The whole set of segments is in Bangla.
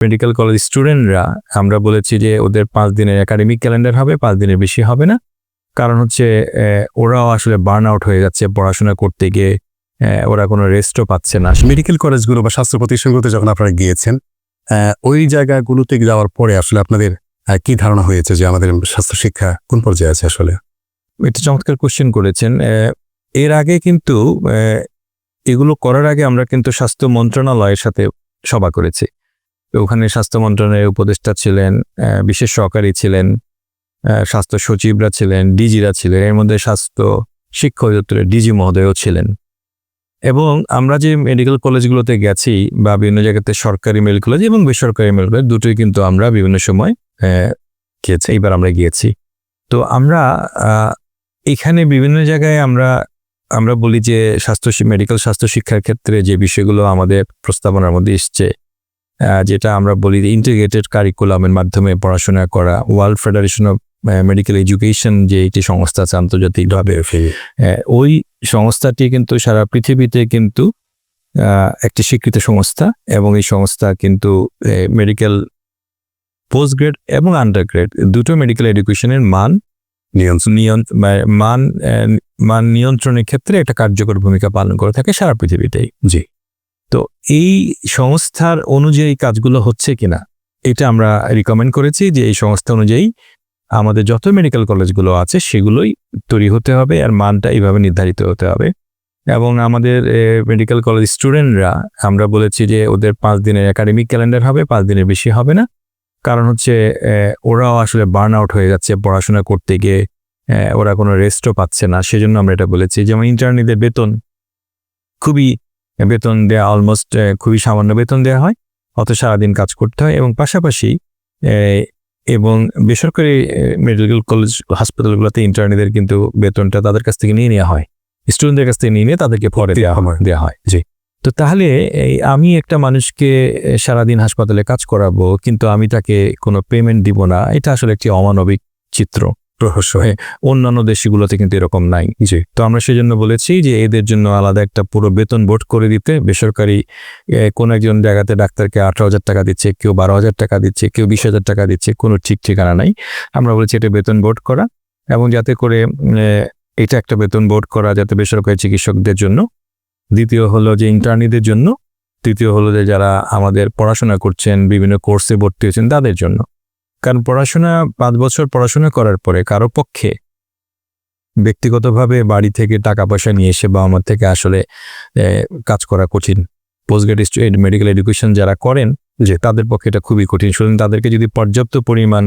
মেডিকেল কলেজ স্টুডেন্টরা আমরা বলেছি যে ওদের পাঁচ দিনের একাডেমিক ক্যালেন্ডার হবে পাঁচ দিনের বেশি হবে না। কারণ হচ্ছে ওরাও আসলে বার্ন আউট হয়ে যাচ্ছে পড়াশোনা করতে গিয়ে। ওরা কোনো রেস্টও পাচ্ছে না। মেডিকেল কলেজগুলো বা স্বাস্থ্য প্রতিষ্ঠানগুলোতে যখন আপনারা গিয়েছেন ওই জায়গাগুলোতে যাওয়ার পরে আসলে আপনাদের কি ধারণা হয়েছে যে আমাদের স্বাস্থ্য শিক্ষা কোন পর্যায়ে আছে আসলে? এটা চমৎকার কোশ্চেন করেছেন। এর আগে কিন্তু এগুলো করার আগে আমরা কিন্তু স্বাস্থ্য মন্ত্রণালয়ের সাথে সভা করেছি। তো ওখানে স্বাস্থ্য মন্ত্রণালয়ের উপদেষ্টা ছিলেন বিশেষ সহকারী ছিলেন স্বাস্থ্য সচিবরা ছিলেন, ডিজিরা ছিলেন, এর মধ্যে স্বাস্থ্য শিক্ষা অধিদপ্তরের ডিজি মহোদয়ও ছিলেন। এবং আমরা যে মেডিকেল কলেজগুলোতে গেছি বা বিভিন্ন জায়গাতে সরকারি মেডিকেল কলেজ এবং বেসরকারি মেডিকেল কলেজ দুটোই কিন্তু আমরা বিভিন্ন সময় গিয়েছি, এইবার আমরা গিয়েছি। তো আমরা এখানে বিভিন্ন জায়গায় আমরা আমরা বলি যে স্বাস্থ্য মেডিকেল স্বাস্থ্য শিক্ষার ক্ষেত্রে যে বিষয়গুলো আমাদের প্রস্তাবনার মধ্যে এসছে যেটা আমরা বলি ইন্টিগ্রেটেড কারিকুলামের মাধ্যমে পড়াশোনা করা। World federation of medical education যে একটি সংস্থা আছে আন্তর্জাতিকভাবে ওই সংস্থাটি কিন্তু সারা পৃথিবীতে কিন্তু আহ, একটি স্বীকৃত সংস্থা এবং এই সংস্থা কিন্তু মেডিকেল পোস্ট গ্রেড এবং আন্ডার গ্রেড দুটো মেডিকেল এডুকেশনের মান নিয়ন্ত্রণ। নিয়ন্ত্রণ মান মান নিয়ন্ত্রণের ক্ষেত্রে একটা কার্যকর ভূমিকা পালন করে থাকে সারা পৃথিবীতেই। জি। তো এই সংস্থার অনুযায়ী কাজগুলো হচ্ছে কিনা, এটা আমরা রিকমেন্ড করেছি যে এই সংস্থা অনুযায়ী আমাদের যত মেডিকেল কলেজগুলো আছে সেগুলোই তৈরি হতে হবে আর মানটা এইভাবে নির্ধারিত হতে হবে। এবং আমাদের মেডিকেল কলেজ স্টুডেন্টরা আমরা বলেছি যে ওদের পাঁচ দিনের একাডেমিক ক্যালেন্ডার হবে, পাঁচ দিনের বেশি হবে না। কারণ হচ্ছে ওরাও আসলে বার্ন আউট হয়ে যাচ্ছে পড়াশোনা করতে গিয়ে ওরা কোনো রেস্টও পাচ্ছে না। সেজন্য আমরা এটা বলেছি যেমন ইন্টারনিদের বেতন খুবই বেতন দেওয়া অলমোস্ট খুবই সামান্য বেতন দেওয়া হয় অত সারাদিন কাজ করতে হয় এবং পাশাপাশি এবং বেসরকারি মেডিকেল কলেজ হাসপাতালগুলোতে ইন্টার্নিদের কিন্তু বেতনটা তাদের কাছ থেকে নিয়ে নেওয়া হয়। স্টুডেন্টদের কাছ থেকে নিয়ে নিয়ে তাদেরকে পরে দেওয়া হয় হয়, জি। তো তাহলে এই আমি একটা মানুষকে সারাদিন হাসপাতালে কাজ করাবো, কিন্তু আমি তাকে কোনো পেমেন্ট দিব না, এটা আসলে একটি অমানবিক চিত্র। রহস্য হ্যাঁ, অন্যান্য দেশগুলোতে কিন্তু এরকম নাই। জি তো আমরা সেই জন্য বলেছি যে এদের জন্য আলাদা একটা পুরো বেতন বোর্ড করে দিতে। বেসরকারি কোন একজন জায়গাতে ডাক্তারকে আঠারো হাজার টাকা দিচ্ছে কেউ বারো হাজার টাকা দিচ্ছে কেউ বিশ হাজার টাকা দিচ্ছে কোনো ঠিক ঠিকানা নাই। আমরা বলেছি এটা বেতন বোর্ড করা এবং যাতে করে এটা একটা বেতন বোর্ড করা যাতে বেসরকারি চিকিৎসকদের জন্য। দ্বিতীয় হলো যে ইন্টার্নিদের জন্য। তৃতীয় হলো যে যারা আমাদের পড়াশোনা করছেন বিভিন্ন কোর্সে ভর্তি হয়েছেন তাদের জন্য। কারণ পড়াশোনা, পাঁচ বছর পড়াশোনা করার পরে কারও পক্ষে ব্যক্তিগতভাবে বাড়ি থেকে টাকা পয়সা নিয়ে এসে বা আমার থেকে আসলে কাজ করা কঠিন। পোস্ট গ্রাজুয়েট মেডিকেল এডুকেশন যারা করেন, যে তাদের পক্ষে এটা খুবই কঠিন। সুতরাং তাদেরকে যদি পর্যাপ্ত পরিমাণ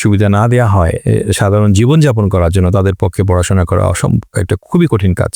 সুবিধা না দেওয়া হয় সাধারণ জীবনযাপন করার জন্য তাদের পক্ষে পড়াশোনা করা অসম্ভব একটা খুবই কঠিন কাজ।